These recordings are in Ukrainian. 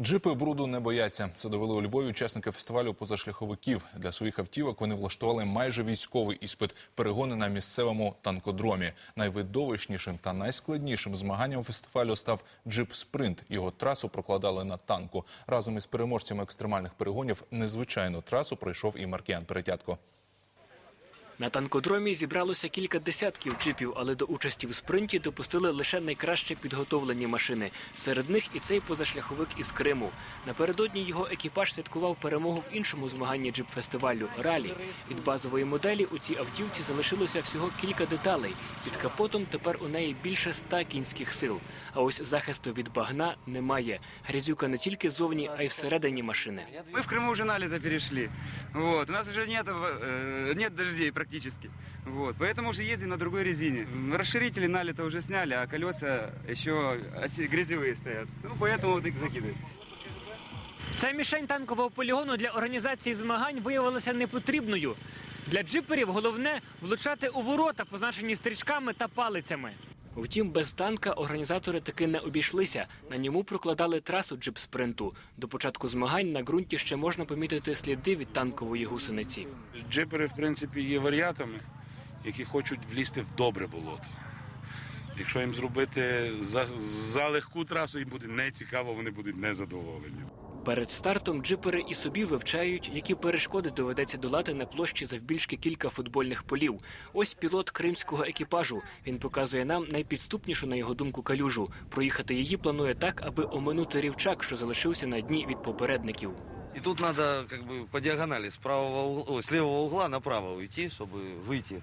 Джипи бруду не бояться. Це довели у Львові учасники фестивалю позашляховиків. Для своїх автівок вони влаштували майже військовий іспит перегони на місцевому танкодромі. Найвидовищнішим та найскладнішим змаганням фестивалю став джип Спринт. Його трасу прокладали на танку. Разом із переможцями екстремальних перегонів незвичайну трасу пройшов і Маркіян Перетятко. На танкодромі зібралося кілька десятків джипів, але до участі в спринті допустили лише найкраще підготовлені машини. Серед них і цей позашляховик із Криму. Напередодні його екіпаж святкував перемогу в іншому змаганні джип-фестивалю ралі. Від базової моделі у цій автівці залишилося всього кілька деталей. Під капотом тепер у неї більше ста кінських сил. А ось захисту від багна немає. Грязюка не тільки зовні, а й всередині машини. Мы в Крыму уже на лето перешли. Вот. У нас уже нет, э, нет дождей практически. Вот. Поэтому уже ездим на другой резине. Расширители на лето уже сняли, а колеса еще оси- грязевые стоят. Ну, поэтому вот их закидывают. Ця мішень танкового полігону для організації змагань виявилася непотрібною. Для джиперів головне влучати у ворота, позначені стрічками та палицями. Втім, без танка організатори таки не обійшлися. На ньому прокладали трасу джип-спринту. До початку змагань на ґрунті ще можна помітити сліди від танкової гусениці. Джипери, в принципі, є варіатами, які хочуть влізти в добре болото. Якщо їм зробити за, за легку трасу, їм буде нецікаво, вони будуть незадоволені. Перед стартом джипери і собі вивчають, які перешкоди доведеться долати на площі завбільшки кілька футбольних полів. Ось пілот кримського екіпажу. Він показує нам найпідступнішу, на його думку, калюжу. Проїхати її планує так, аби оминути рівчак, що залишився на дні від попередників. И тут надо как бы по диагонали с правого угла, ой, с левого угла направо уйти, чтобы выйти.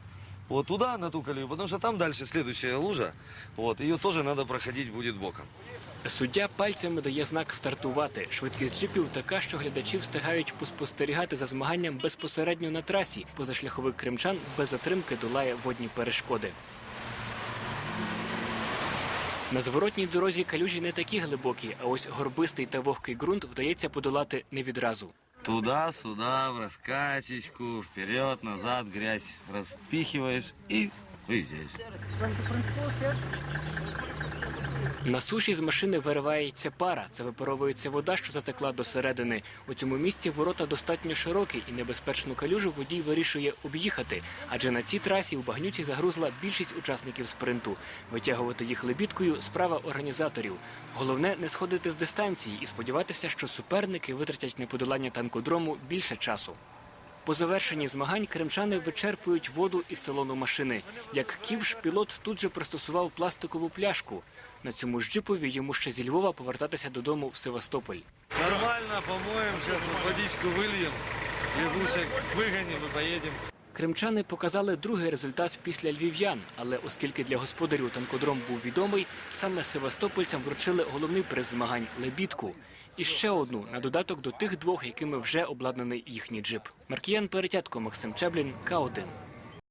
Вот туда, на ту колею, потому что там дальше следующая лужа. Вот, ее тоже надо проходить будет боком. Суддя пальцями дає знак стартувати. Швидкість джипів така, що глядачі встигають поспостерігати за змаганням безпосередньо на трасі. Позашляховик кримчан без затримки долає водні перешкоди. На зворотній дорозі калюжі не такі глибокі, а ось горбистий та вогкий ґрунт вдається подолати не відразу. Туда, сюда, в раскачечку, вперед, назад, грязь распихиваешь и выезжаешь. На суші з машини виривається пара. Це випаровується вода, що затекла до середини. У цьому місці ворота достатньо широкі і небезпечну калюжу водій вирішує об'їхати. Адже на цій трасі в багнюці загрузла більшість учасників спринту. Витягувати їх лебідкою справа організаторів. Головне не сходити з дистанції і сподіватися, що суперники витратять на подолання танкодрому більше часу. По завершенні змагань кримчани вичерпують воду із салону машини. Як ківш, пілот тут же пристосував пластикову пляшку. На цьому ж джипові йому ще зі Львова повертатися додому в Севастополь. Нормально, сейчас вот водичку выльем, лягушек выгоним и поедем. Кримчани показали другий результат після львів'ян, але оскільки для господарів танкодром був відомий, саме севастопольцям вручили головний приз змагань лебідку. І ще одну на додаток до тих двох, якими вже обладнаний їхній джип. Маркіян Перетятко, Максим Чеблін, К1.